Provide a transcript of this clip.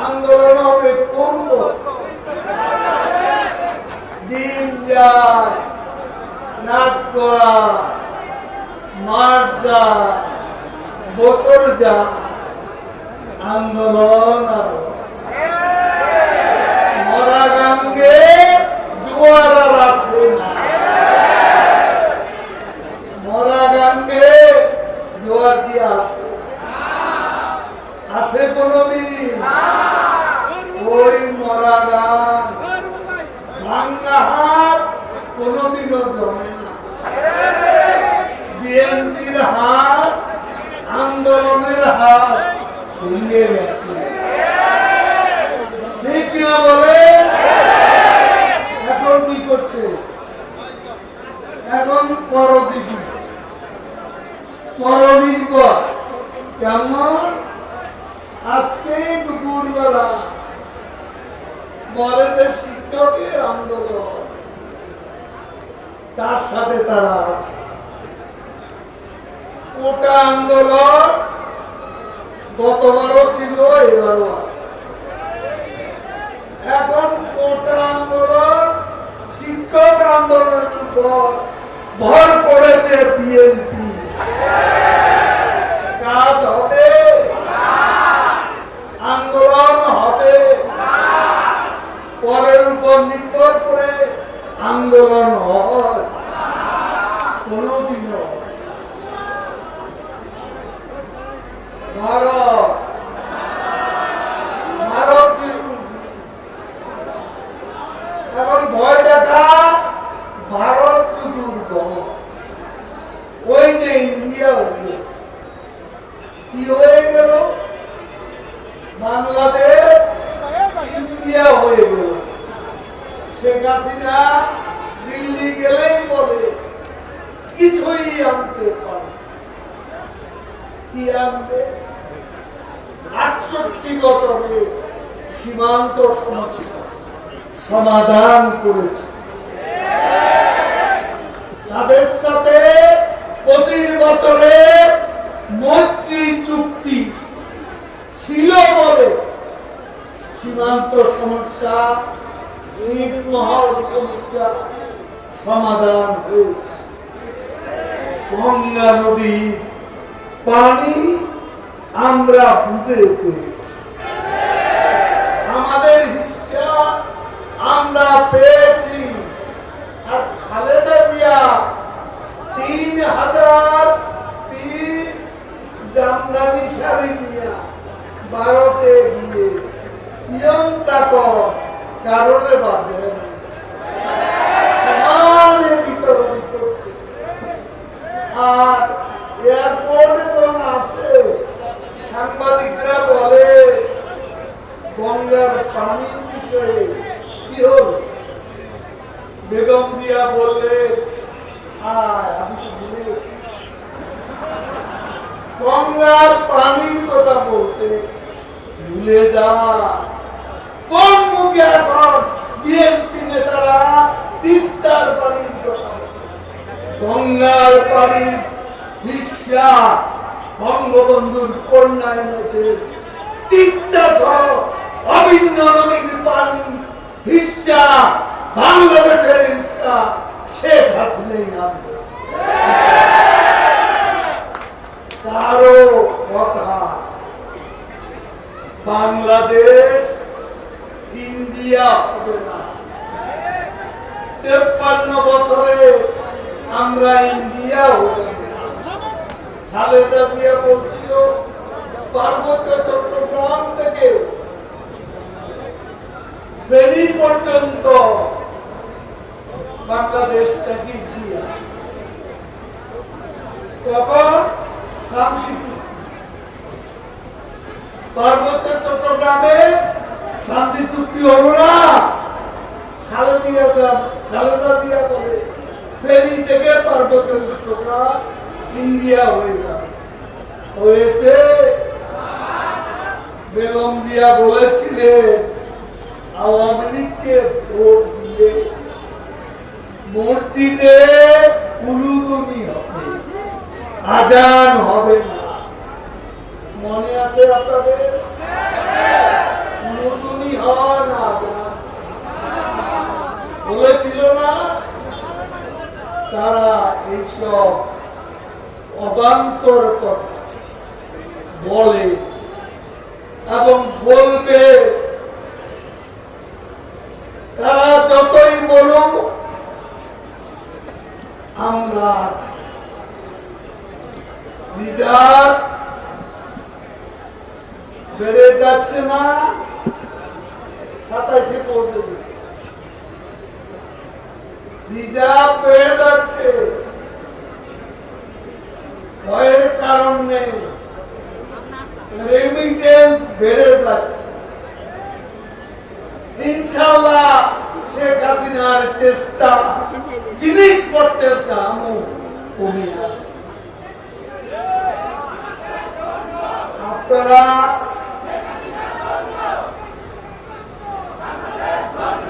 আন্দোলন হবে কোন বছর দিন যায় নাক গড়া, মাঠ যায় বছর যায় আন্দোলন আর মরা গাঙ্গে জোয়ার আর আসে না মরা গাঙ্গে জোয়ার কি আসে আসে কোনদিন ওই মরা গান ভাঙ্গা হাট কোনদিনও জমে বিএনপির হাত আন্দোলনের হাত ভেঙে গেছে। বলে? এখন কি করছে? এখন কেমন আজকে দুপুরবেলা শিক্ষকের আন্দোলন। তার সাথে তারা আছে? ওটা আন্দোলন গতবারও ছিল, এবারও আছে। এখন কোটা আন্দোলন শিক্ষক আন্দোলনের উপর ভর করেছে বিএনপি কাজ হবে আন্দোলন হবে পরের উপর নির্ভর করে আন্দোলন হয় কোনদিনও হয় না। ভারত ভারত ছিল- এখন ভয় দেখা ভারত চতুর্থ ওই যে ইন্ডিয়া হইল কি হয়ে গেল বাংলাদেশ ইন্ডিয়া হয়ে গেল শেখ হাসিনা দিল্লি গেলেই বলে, কিছুই আনতে পারে কি আনবে? আটষট্টি বছরে সীমান্ত সমস্যা সমাধান করেছে। তাদের সাথে পঁচিশ বছরে মৈত্রী চুক্তি ছিল বলে সীমান্ত সমস্যা সমাধান হয়েছে। গঙ্গা নদী পানি আমরা বুঝে পেয়েছি। আমাদের হিসা আমরা পেয়েছি। কারণে বাদ নাই সমানে বিতরণ করছে আর এয়ারপোর্টে যখন আসে সাংবাদিকরা বলে, গঙ্গার পানির বিষয়ে কি হল? বেগম জিয়া বললেন আয়, আমি তো ভুলে গেছি। গঙ্গার পানির কথা বলতে ভুলে যা কোন মুখে এখন বিএনপি নেতারা তিস্তার পানির কথা বলে? গঙ্গার পানির হিস্সা বঙ্গবন্ধুর কন্যা এনেছে। তিস্তা সহ অভিন্ন নদীর পানি বাংলাদেশের কারও কথা, বাংলাদেশ ইন্ডিয়া হবে না। তেপ্পান্ন বছরে আমরা ইন্ডিয়া খালেদা জিয়া বলছিল, পার্বত্য চট্টগ্রাম থেকে ফেনী পর্যন্ত বাংলাদেশ থেকে তখন শান্তি চুক্তি। হলো না। খালেদিয়া খালেদা দিয়া বলে ফেনী থেকে পার্বত্য চট্টগ্রাম ইন্ডিয়া হয়ে যাবে। হয়েছে। বেগম জিয়া বলেছিলেন, আওয়ামী লীগকে ভোট দিলে মসজিদে উলুদনি হবে। আজান হবে না। মনে আছে আপনাদের উলুদনি হয় না আজান বলেছিল না তারা এইসব অবান্তর কথা বলে এবং বলবে, তারা যতই বলুক, আমরা আছি। রিজার্ভ বেড়ে যাচ্ছে না, সাতাশে পৌঁছে গেছে। রিজার্ভ বেড়ে যাচ্ছে ভয়ের কারণ ইনশাল্লাহ শেখ হাসিনার চেষ্টা জিনিসপত্রের দামও আপনারা